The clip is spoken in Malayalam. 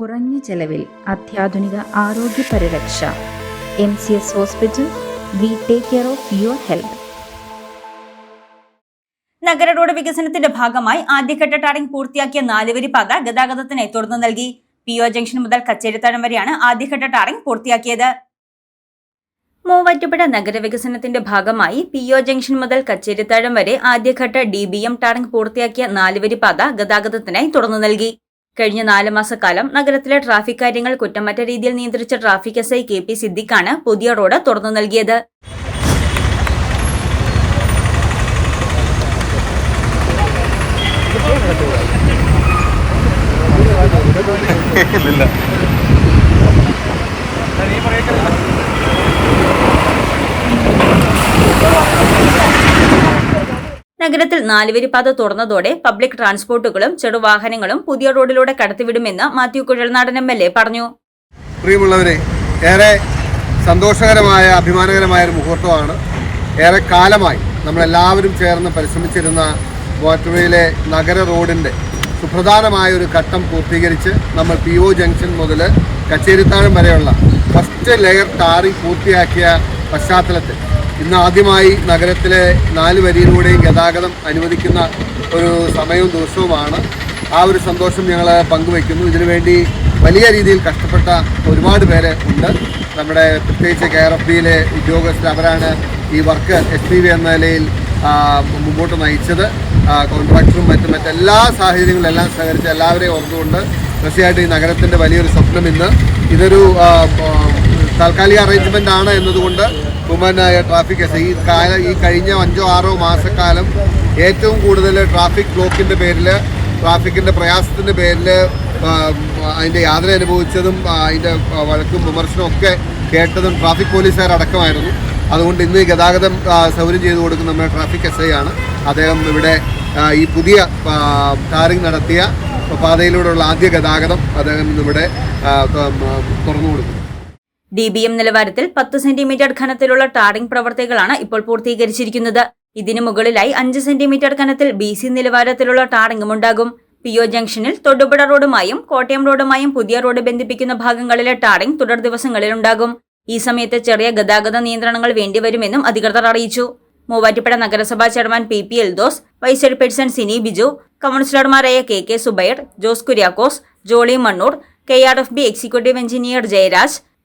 കുറഞ്ഞ ചെലവിൽ അത്യാധുനിക ആരോഗ്യ പരിരക്ഷ. M C S hospital we take care of your health. നഗര റോഡ് വികസനത്തിന്റെ ഭാഗമായി ആദ്യഘട്ട ടാറിംഗ് പൂർത്തിയാക്കിയ നാലുവരി പാത ഗതാഗതത്തിനായി തുറന്നു നൽകി. പി ഒ ജംഗ്ഷൻ മുതൽ കച്ചേരിത്താഴം വരെയാണ് ആദ്യഘട്ട ടാറിംഗ് പൂർത്തിയാക്കിയത്. മൂവാറ്റുപുഴ നഗരവികസനത്തിന്റെ ഭാഗമായി പി ഒ ജംഗ്ഷൻ മുതൽ കച്ചേരിത്താഴം വരെ ആദ്യഘട്ട ഡി ബി എം ടാറിംഗ് പൂർത്തിയാക്കിയ നാലുവരി പാത ഗതാഗതത്തിനായി തുറന്നു നൽകി. കഴിഞ്ഞ നാല് മാസക്കാലം നഗരത്തിലെ ട്രാഫിക് കാര്യങ്ങൾ കുറ്റമറ്റ രീതിയിൽ നിയന്ത്രിച്ച traffic S I K P സിദ്ദിഖാണ് പുതിയ റോഡ് തുറന്നു നൽകിയത്. നഗരത്തിൽ നാലുവരി പാത തുറന്നതോടെ പബ്ലിക് ട്രാൻസ്പോർട്ടുകളും ചെറുവാഹനങ്ങളും പുതിയ റോഡിലൂടെ കടത്തിവിടുമെന്ന് Mathew Kuzhalnadan M L A പറഞ്ഞു. പ്രിയമുള്ളവരെ ഏറെ സന്തോഷകരമായ അഭിമാനകരമായ ഒരു മുഹൂർത്തമാണ്. ഏറെ കാലമായി നമ്മളെല്ലാവരും ചേർന്ന് പരിശ്രമിച്ചിരുന്ന വാട്ടർവേയിലെ നഗര റോഡിന്റെ സുപ്രധാനമായ ഒരു ഘട്ടം പൂർത്തീകരിച്ച് നമ്മൾ പി ഒ ജംഗ്ഷൻ മുതൽ കച്ചേരിത്താഴം വരെയുള്ള ഫസ്റ്റ് ലെയർ ടാറി പൂർത്തിയാക്കിയ പശ്ചാത്തലത്തിൽ ഇന്ന് ആദ്യമായി നഗരത്തിലെ നാല് വരിയിലൂടെയും ഗതാഗതം അനുവദിക്കുന്ന ഒരു സമയവും ദിവസവുമാണ്. ആ ഒരു സന്തോഷം ഞങ്ങൾ പങ്കുവയ്ക്കുന്നു. ഇതിനുവേണ്ടി വലിയ രീതിയിൽ കഷ്ടപ്പെട്ട ഒരുപാട് പേര് ഉണ്ട്. നമ്മുടെ പ്രത്യേകിച്ച് കെ ആർ എഫ് ബിയിലെ ഉദ്യോഗസ്ഥർ അവരാണ് ഈ വർക്ക് എസ് പി വി എന്ന നിലയിൽ മുമ്പോട്ട് നയിച്ചത്. കോൺട്രാക്ടറും മറ്റും മറ്റെല്ലാ സാഹചര്യങ്ങളെല്ലാം സഹകരിച്ച് എല്ലാവരെയും ഓർത്തുകൊണ്ട് തീർച്ചയായിട്ടും ഈ നഗരത്തിന്റെ വലിയൊരു സ്വപ്നം ഇന്ന്. ഇതൊരു താൽക്കാലിക അറേഞ്ച്മെന്റ് ആണ് എന്നതുകൊണ്ട് ബഹുമാനായ ട്രാഫിക് എസ് ഈ കാല ഈ കഴിഞ്ഞ അഞ്ചോ ആറോ മാസക്കാലം ഏറ്റവും കൂടുതൽ ട്രാഫിക് ബ്ലോക്കിന്റെ പേരിൽ ട്രാഫിക്കിന്റെ പ്രയാസത്തിന്റെ പേരിൽ അതിന്റെ യാത്ര അനുഭവിച്ചതും അതിന്റെ വഴക്കും വിമർശനവും ഒക്കെ കേട്ടതും ട്രാഫിക് പോലീസുകാരടക്കമായിരുന്നു അതുകൊണ്ട് ഇന്ന് ഗതാഗതം സൗകര്യം ചെയ്തു കൊടുക്കുന്ന നമ്മുടെ ട്രാഫിക് എസ് ഐ ആണ്. അദ്ദേഹം ഇവിടെ ഈ പുതിയ ടാറിംഗ് നടത്തിയ പാതയിലൂടെയുള്ള ആദ്യ ഗതാഗതം അദ്ദേഹം ഇന്നിവിടെ തുറന്നു കൊടുക്കുന്നു. ഡി ബി എം നിലവാരത്തിൽ പത്ത് സെന്റിമീറ്റർ ഘനത്തിലുള്ള ടാറിംഗ് പ്രവർത്തികളാണ് ഇപ്പോൾ പൂർത്തീകരിച്ചിരിക്കുന്നത്. ഇതിനു മുകളിലായി അഞ്ച് സെന്റിമീറ്റർ ഘനത്തിൽ ബി സി നിലവാരത്തിലുള്ള ടാറിംഗും ഉണ്ടാകും. പി ഒ ജംഗ്ഷനിൽ തൊടുപുഴ റോഡുമായും കോട്ടയം റോഡുമായും പുതിയ റോഡ് ബന്ധിപ്പിക്കുന്ന ഭാഗങ്ങളിലെ ടാറിംഗ് തുടർ ദിവസങ്ങളിൽ ഉണ്ടാകും. ഈ സമയത്ത് ചെറിയ ഗതാഗത നിയന്ത്രണങ്ങൾ വേണ്ടിവരുമെന്നും അധികൃതർ അറിയിച്ചു. മൂവാറ്റുപുഴ നഗരസഭാ chairman P P Eldhose vice chairperson Sini Biju കൗൺസിലർമാരായ K K Zubair Jose Kuriakose Jolly Mannoor K R F B executive engineer Jayaraj